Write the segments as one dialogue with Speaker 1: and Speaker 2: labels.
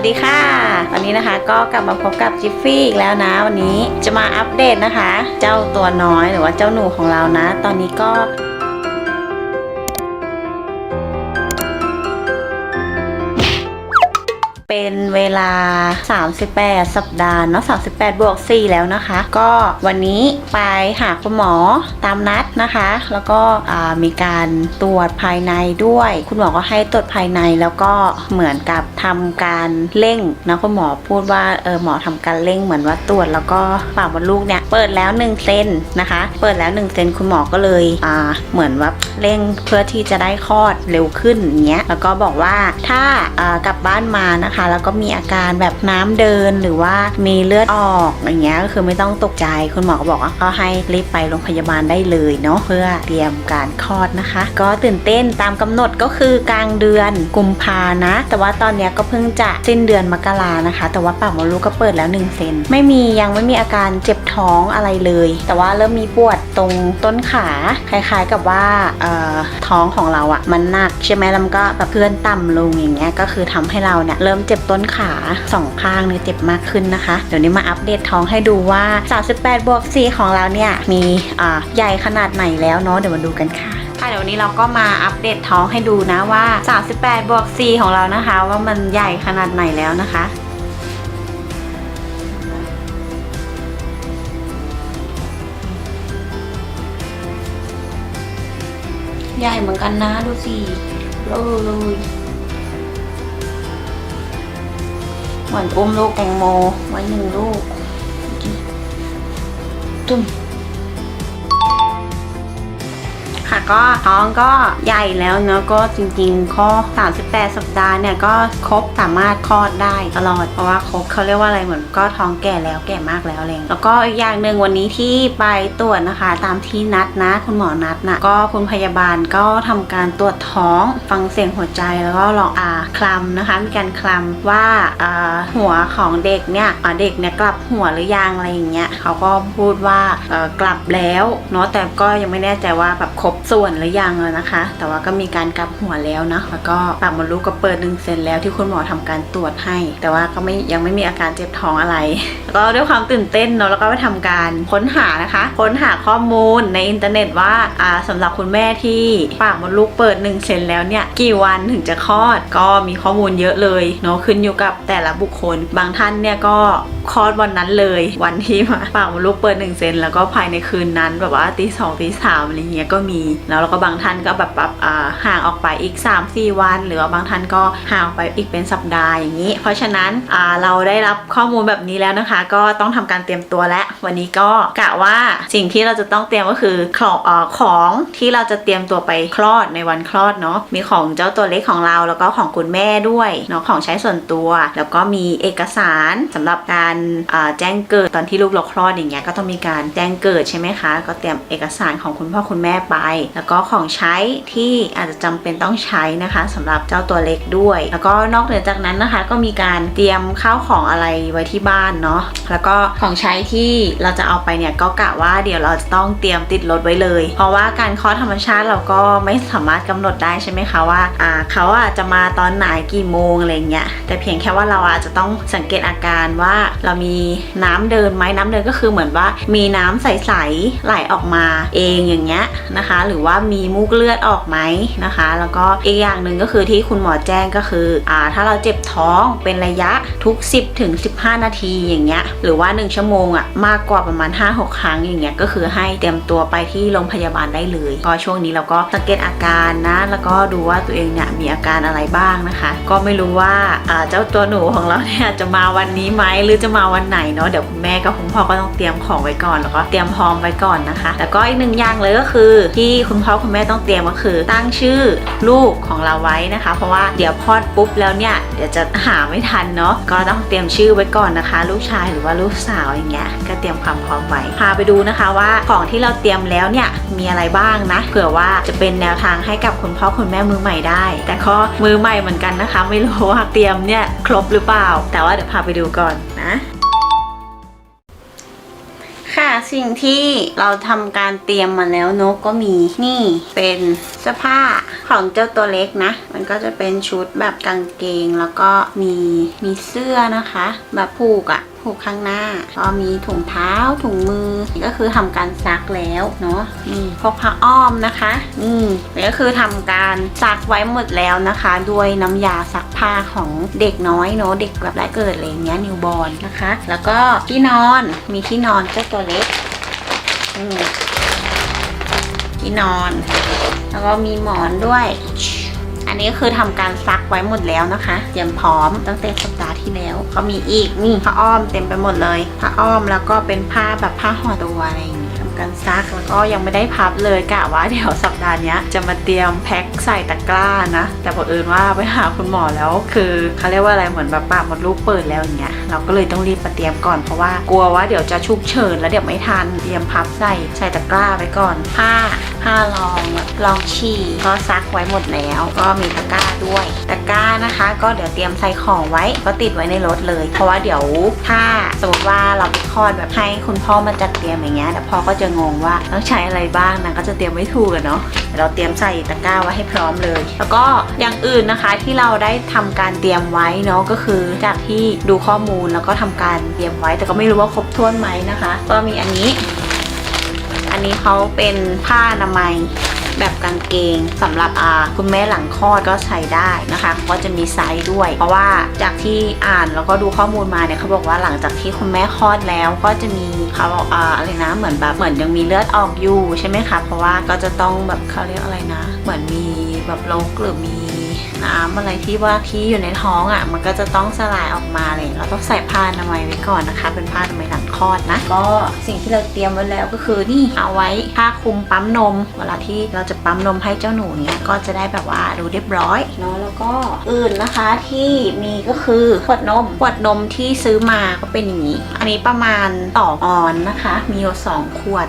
Speaker 1: วัสดีค่ะ วันนี้นะคะก็กลับมาพบกับจิฟฟี่อีกแล้วนะ วันนี้จะมาอัปเดตนะคะ เจ้าตัวน้อยหรือว่าเจ้าหนูของเรานะ ตอนนี้ก็ เป็นเวลา 38 สัปดาห์เนาะ38 บวก 4 แล้วนะคะ ก็วันนี้ไปหาคุณหมอตามนัดนะคะ แล้วก็มีการตรวจภายในด้วย คุณหมอก็ให้ตรวจภายในแล้วก็เหมือนกับทำการเร่งนะคุณหมอพูดว่าเออหมอทำการเร่งเหมือนว่าตรวจแล้วก็ปากมดลูกเนี่ยเปิดแล้ว1เซนนะคะ เปิดแล้ว1เซนคุณหมอก็เลยอ่าเหมือนว่าเร่งเพื่อที่จะได้คลอดเร็วขึ้นอย่างเงี้ยแล้วก็บอกว่าถ้าอ่ากลับบ้านมานะคะแล้วก็มีอาการแบบน้ำเดินหรือว่ามีเลือดออกอย่างเงี้ยก็คือไม่ต้องตกใจคุณหมอก็บอกว่าก็ให้รีบไปโรงพยาบาลได้เลยเนาะเพื่อเตรียมการคลอดนะคะ ก็ตื่นเต้นตามกำหนดก็คือกลางเดือนกุมภานะ แต่ว่าตอนเนี้ยก็เพิ่งจะสิ้นเดือนมกรานะคะ แต่ว่าปากมดลูกก็เปิดแล้ว1เซนไม่มียังไม่มีอาการเจ็บท้องอะไรเลย แต่ว่าเริ่มมีปวดตรงต้นขาคล้ายๆกับว่าเอ่อท้องของเราอะ่ะมันหนักใช่ไหมแล้วมันก็แบบเคลื่อนต่ำลงอย่างเงี้ยก็คือทำให้เราเนี่ยเริ่มเจ็บต้นขาสองข้างเนี่ยเจ็บมากขึ้นนะคะ เดี๋ยวนี้มาอัปเดตท้องให้ดูว่า 38บวก4ของเราเนี่ยมีอ่าใหญ่ขนาดไหนแล้วเนาะเดี๋ยวมาดูกันค่ะค่ะเดี๋ยววันนี้เราก็มาอัปเดตท้องให้ดูนะว่า 38บวก4ของเรานะคะ ว่ามันใหญ่ขนาดไหนแล้วนะคะใหญ่เหมือนกันนะดูสิโลเลย เหมือนอุ้มลูกแตงโมไว้หนึ่งลูก ตุ้ม ก็ท้องก็ใหญ่แล้วเนอะก็จริงๆข้อ38 สัปดาห์เนี่ยก็ครบสามารถคลอดได้ตลอดเพราะว่าครบเขาเรียกว่าอะไรเหมือนก็ท้องแก่แล้วแก่มากแล้วอะไรอย่างเลยแล้วก็อีกอย่างหนึ่งวันนี้ที่ไปตรวจนะคะ ตามที่นัดนะ คุณหมอนัดนะก็คุณพยาบาลก็ทำการตรวจท้องฟังเสียงหัวใจแล้วก็ลองอ่าคลำนะคะ มีการคลำว่าอ่าหัวของเด็กเนี่ยเด็กเนี่ยกลับหัวหรือยังอะไรอย่างเงี้ยเขาก็พูดว่าอ่อกลับแล้วเนาะแต่ก็ยังไม่แน่ใจว่าแบบครบส่่วนหรือยังเลยนะคะ แต่ว่าก็มีการกลับหัวแล้วนะแล้วก็ปากมดลูกก็เปิดหนึ่งเซนแล้วที่คุณหมอทำการตรวจให้ แต่ว่าก็ไม่ยังไม่มีอาการเจ็บท้องอะไร แล้วก็ด้วยความตื่นเต้นเนาะแล้วก็ไปทำการค้นหานะคะ ค้นหาข้อมูลในอินเทอร์เน็ตว่าอ่าสำหรับคุณแม่ที่ปากมดลูกเปิด1เซนแล้วเนี่ยกี่วันถึงจะคลอดก็มีข้อมูลเยอะเลยเนาะขึ้นอยู่กับแต่ละบุคคลบางท่านเนี่ยก็ คลอดวันนั้นเลย วันที่มาปากมดลูกเปิด1เซนแล้วก็ภายในคืนนั้นแบบว่าตีสองตีสามอะไรเงี้ยก็มี แล้วแล้วก็บางท่านก็แบบแบบห่างออกไปอีก 3-4 วัน หรือว่าบางท่านก็ห่างออกไปอีกเป็นสัปดาห์อย่างนี้ เพราะฉะนั้นเราได้รับข้อมูลแบบนี้แล้วนะคะ ก็ต้องทำการเตรียมตัวแล้ววันนี้ก็กะว่าสิ่งที่เราจะต้องเตรียมก็คือของอของที่เราจะเตรียมตัวไปคลอดในวันคลอดเนาะมีของเจ้าตัวเล็กของเราแล้วก็ของคุณแม่ด้วยเนาะของใช้ส่วนตัว แล้วก็มีเอกสารสำหรับการแจ้งเกิดตอนที่ลูกเราคลอดอย่างเงี้ยก็ต้องมีการแจ้งเกิดใช่ไหมคะ ก็เตรียมเอกสารของคุณพ่อคุณแม่ไป แล้วก็ของใช้ที่อาจจะจำเป็นต้องใช้นะคะสำหรับเจ้าตัวเล็กด้วย แล้วก็นอกเหนือจากนั้นนะคะ ก็มีการเตรียมข้าวของอะไรไว้ที่บ้านเนาะแล้วก็ของใช้ที่เราจะเอาไปเนี่ยก็กะว่าเดี๋ยวเราจะต้องเตรียมติดรถไว้เลย เพราะว่าการคลอดธรรมชาติเราก็ไม่สามารถกำหนดได้ใช่ไหมคะว่าอ่าเขาอาจจะมาตอนไหนกี่โมงอะไรเงี้ยแต่เพียงแค่ว่าเราอาจจะต้องสังเกตอาการว่าเรามีน้ำเดินไหมน้ำเดินก็คือเหมือนว่า มีน้ำใสๆไหลออกมาเองอย่างเงี้ยนะคะ หรือว่ามีมูกเลือดออกไหมนะคะ แล้วก็อีกอย่างหนึ่งก็คือที่คุณหมอแจ้งก็คืออ่าถ้าเราเจ็บท้องเป็นระยะทุก 10ถึง15 นาทีอย่างเงี้ยหรือว่า 1 ชั่วโมงอะมากกว่าประมาณ 5-6 ครั้งอย่างเงี้ยก็คือให้เตรียมตัวไปที่โรงพยาบาลได้เลยก็ช่วงนี้เราก็สังเกตอาการนะแล้วก็ดูว่าตัวเองเนี่ยมีอาการอะไรบ้างนะคะ ก็ไม่รู้ว่าอ่าเจ้าตัวหนูของเราเนี่ยจะมาวันนี้ไหมหรือจะมาวันไหนเนาะเดี๋ยวคุณแม่กับคุณพ่อก็ต้องเตรียมของไว้ก่อนแล้วก็เตรียมพร้อมไว้ก่อนนะคะ แล้วก็อีกหนึ่งอย่างเลยก็คือ ที่คุณพ่อคุณแม่ต้องเตรียมก็คือ ตั้งชื่อลูกของเราไว้นะคะ เพราะว่าเดี๋ยวพอดปุ๊บแล้วเนี่ยเดี๋ยวจะหาไม่ทันเนาะก็ต้องเตรียมชื่อไว้ก่อนนะคะ ลูกชายหรือว่าลูกสาวอย่างเงี้ยก็เตรียมความพร้อมไว้พาไปดูนะคะว่าของที่เราเตรียมแล้วเนี่ยมีอะไรบ้างนะเผื่อว่าจะเป็นแนวทางให้กับคุณพ่อคุณแม่มือใหม่ได้ แต่ก็มือใหม่เหมือนกันนะคะ ไม่รู้ว่าเตรียมเนี่ยครบหรือเปล่า แต่ว่าเดี๋ยวพาไปดูก่อน นะ ค่ะสิ่งที่เราทำการเตรียมมาแล้วนกก็มีนี่เป็นเสื้อผ้าของเจ้าตัวเล็กนะ มันก็จะเป็นชุดแบบกางเกงแล้วก็มีมีเสื้อนะคะ แบบผูกอะ ผูกข้างหน้าก็มีถุงเท้าถุงมือก็คือทำการซักแล้วเนาะนี่พกผ้าอ้อมนะคะนี่นี่ก็คือทำการซักไว้หมดแล้วนะคะ ด้วยน้ำยาซักผ้าของเด็กน้อยเนาะเด็กแบบแรกเกิดอะไรอย่างเงี้ยนิวบอร์นะคะ แล้วก็ที่นอนมีที่นอนเจ้าตัวเล็กอืมที่นอน แล้วก็มีหมอนด้วย อันนี้คือทำการซักไว้หมดแล้วนะคะ เตรียมพร้อมตั้งแต่สัปดาห์ที่แล้วเขามีอีกนี่ผ้าอ้อมเต็มไปหมดเลยผ้าอ้อมแล้วก็เป็นผ้าแบบผ้าห่อตัวอะไรอย่างงี้ทำการซักแล้วก็ยังไม่ได้พับเลยกะว่าเดี๋ยวสัปดาห์นี้จะมาเตรียมแพ็คใส่ตะกร้านะ แต่บังเอิญว่าไปหาคุณหมอแล้ว คือเขาเรียกว่าอะไรเหมือนแบบปากมดลูกเปิดแล้วอย่างเงี้ยเราก็เลยต้องรีบมาเตรียมก่อนเพราะว่ากลัวว่าเดี๋ยวจะฉุกเฉินแล้วเดี๋ยวไม่ทันเตรียมพับใส่ใส่ตะกร้าไว้ก่อนผ้าผ้ารองรองฉี่ก็ซักไว้หมดแล้ว ก็มีตะกร้าด้วย ตะกร้านะคะ ก็เดี๋ยวเตรียมใส่ของไว้ ก็ติดไว้ในรถเลย เพราะว่าเดี๋ยวถ้าสมมติว่าเราไปคลอดแบบให้คุณพ่อมาจัดเตรียมอย่างเงี้ยเดี๋ยวพ่อก็จะงงว่าต้องใช้อะไรบ้างนะก็จะเตรียมไม่ถูกอะเนาะเราเตรียมใส่ตะกร้าไว้ให้พร้อมเลย แล้วก็อย่างอื่นนะคะที่เราได้ทำการเตรียมไว้เนาะก็คือจากที่ดูข้อมูลแล้วก็ทำการเตรียมไว้ แต่ก็ไม่รู้ว่าครบถ้วนไหมนะคะ ก็มีอันนี้ นนี้เขาเป็นผ้าอนามัยแบบกางเกงสำหรับอาคุณแม่หลังคลอดก็ใช้ได้นะคะก็จะมีไซส์ด้วย เพราะว่าจากที่อ่านแล้วก็ดูข้อมูลมาเนี่ยเขาบอกว่าหลังจากที่คุณแม่คลอดแล้วก็จะมีเขาบออ่าอะไรนะเหมือนแบบเหมือนยังมีเลือดออกอยู่ใช่ไหมคะเพราะว่าก็จะต้องแบบเขาเรียกอะไรนะ เหมือนมีแบบโรคหรือมี น้ำอะไรที่ว่าที่อยู่ในท้องอะ่ะ มันก็จะต้องสลายออกมาเลยเราต้องใส่ผ้าอนามัยไว้ก่อนนะคะ เป็นผ้าอนามัยหลังคลอดนะ ก็สิ่งที่เราเตรียมไว้แล้วก็คือนี่เอาไว้ผ้าคลุมปั๊มนม เวลาที่เราจะปั๊มนมให้เจ้าหนูเนี้ยก็จะได้แบบว่าดูเรียบร้อยเนาะแล้วก็อื่นนะคะที่มีก็คือขวดนมขวดนมที่ซื้อมาก็เป็นอย่างนี้ อันนี้ประมาณต่อออนนะคะ มีอยู่สองขวด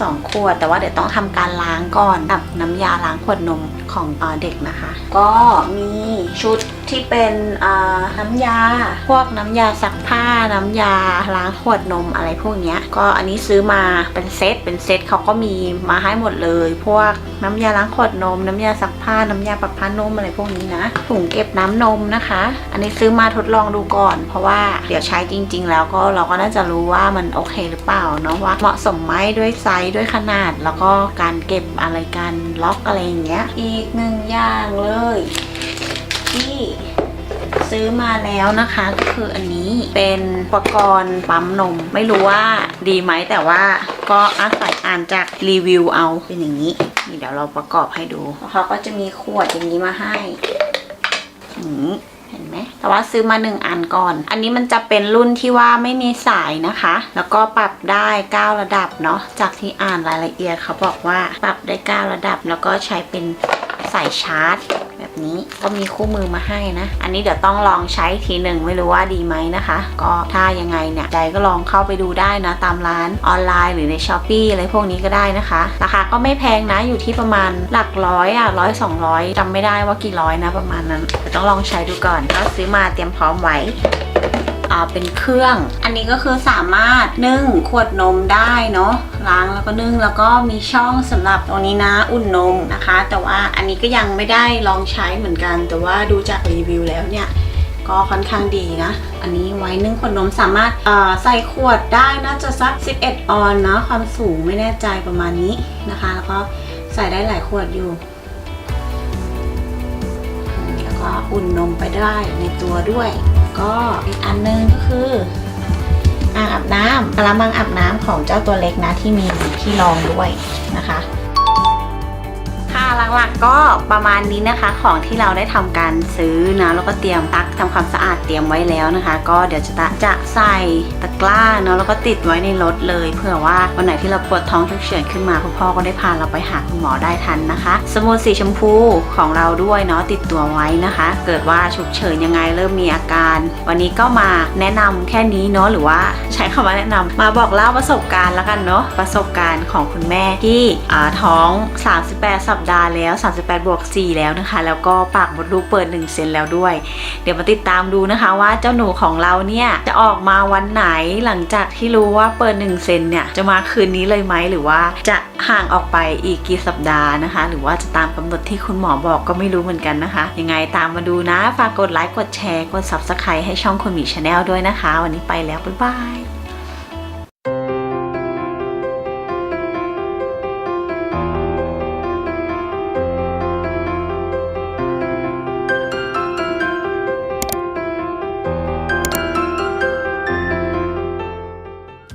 Speaker 1: สองขวด แต่ว่าเดี๋ยวต้องทำการล้างก่อนกับน้ำยาล้างขวดนมของต่อเด็กนะคะ ก็มีชุด ที่เป็นน้ำยา พวกน้ำยาซักผ้าน้ำยาล้างขวดนมอะไรพวกเนี้ยก็อันนี้ซื้อมาเป็นเซตเป็นเซตเขาก็มีมาให้หมดเลย พวกน้ำยาล้างขวดนม น้ำยาซักผ้าน้ำยาปรับผ้านมอะไรพวกนี้นะถุงเก็บน้ำนมนะคะ อันนี้ซื้อมาทดลองดูก่อน เพราะว่าเดี๋ยวใช้จริง ๆ แล้วก็เราก็น่าจะรู้ว่ามันโอเคหรือเปล่าเนาะว่าเหมาะสมไหมด้วยไซส์ด้วยขนาด แล้วก็การเก็บอะไรการล็อกอะไรอย่างเงี้ย อีกหนึ่งอย่างเลยที่ ซื้อมาแล้วนะคะก็คืออันนี้เป็นอุปกรณ์ปั๊มนม ไม่รู้ว่าดีไหมแต่ว่าก็อาศัยอ่านจากรีวิวเอาเป็นอย่างนี้นี่เดี๋ยวเราประกอบให้ดูเขาก็จะมีขวดอย่างนี้มาให้อืมเห็นไหมแต่ว่าซื้อมาหนึ่งอันก่อน อันนี้มันจะเป็นรุ่นที่ว่าไม่มีสายนะคะ แล้วก็ปรับได้ 9 ระดับเนาะ จากที่อ่านรายละเอียดเขาบอกว่าปรับได้ 9 ระดับ แล้วก็ใช้เป็นสายชาร์จ แบบนี้ ก็มีคู่มือมาให้นะ อันนี้เดี๋ยวต้องลองใช้ทีหนึ่งไม่รู้ว่าดีไหมนะคะ ก็ถ้ายังไงเนี่ยใจก็ลองเข้าไปดูได้นะ ตามร้านออนไลน์หรือในช้อปปีอะไรพวกนี้ก็ได้นะคะ ราคาก็ไม่แพงนะอยู่ที่ประมาณหลักร้อยอะร้อยสองร้อยจำไม่ได้ว่ากี่ร้อยนะประมาณนั้นเดี๋ยวต้องลองใช้ดูก่อนก็ซื้อมาเตรียมพร้อมไว้ อ่าเป็นเครื่อง อันนี้ก็คือสามารถนึ่งขวดนมได้เนาะล้างแล้วก็นึ่งแล้วก็มีช่องสำหรับตรงนี้นะอุ่นนมนะคะ แต่ว่าอันนี้ก็ยังไม่ได้ลองใช้เหมือนกัน แต่ว่าดูจากรีวิวแล้วเนี่ยก็ค่อนข้างดีนะ อันนี้ไว้นึ่งขวดนมสามารถใส่ขวดได้น่าจะสัก 11 ออนนะความสูงไม่แน่ใจประมาณนี้นะคะ แล้วก็ใส่ได้หลายขวดอยู่ แล้วก็อุ่นนมไปได้ในตัวด้วย ก็อีกอันนึงก็คืออ่างอาบน้ำกระมังอาบน้ำของเจ้าตัวเล็กนะที่มีที่รองด้วยนะคะค่ะ หลักๆก็ประมาณนี้นะคะ ของที่เราได้ทำการซื้อนะแล้วก็เตรียมตักทำความสะอาดเตรียมไว้แล้วนะคะ ก็เดี๋ยวจะจะใส่ตะกร้าเนาะแล้วก็ติดไว้ในรถเลยเผื่อว่าวันไหนที่เราปวดท้องฉุกเฉินขึ้นมาคุณพ่อก็ได้พาเราไปหาคุณหมอได้ทันนะคะ สมุดสีชมพูของเราด้วยเนาะติดตัวไว้นะคะ เกิดว่าฉุกเฉินยังไงเริ่มมีอาการ วันนี้ก็มาแนะนำแค่นี้เนาะหรือว่าใช้คำว่าแนะนำมาบอกเล่าประสบการณ์แล้วกันเนาะประสบการณ์ของคุณแม่ที่อ่าท้อง 38 สัปดาห์แล้ว 38 บวก 4 แล้วนะคะ แล้วก็ปากมดลูกเปิด 1 เซนแล้วด้วย เดี๋ยวมาติดตามดูนะคะว่าเจ้าหนูของเราเนี่ย จะออกมาวันไหนหลังจากที่รู้ว่าเปิด 1 เซนเนี่ย จะมาคืนนี้เลยไหมหรือว่าจะห่างออกไปอีกกี่สัปดาห์นะคะ หรือว่าจะตามกำหนดที่คุณหมอบอกก็ไม่รู้เหมือนกันนะคะ ยังไงตามมาดูนะฝากกดไลค์กดแชร์กด subscribe ให้ช่องคุณหมีชาแนลด้วยนะคะ วันนี้ไปแล้วบ๊ายบาย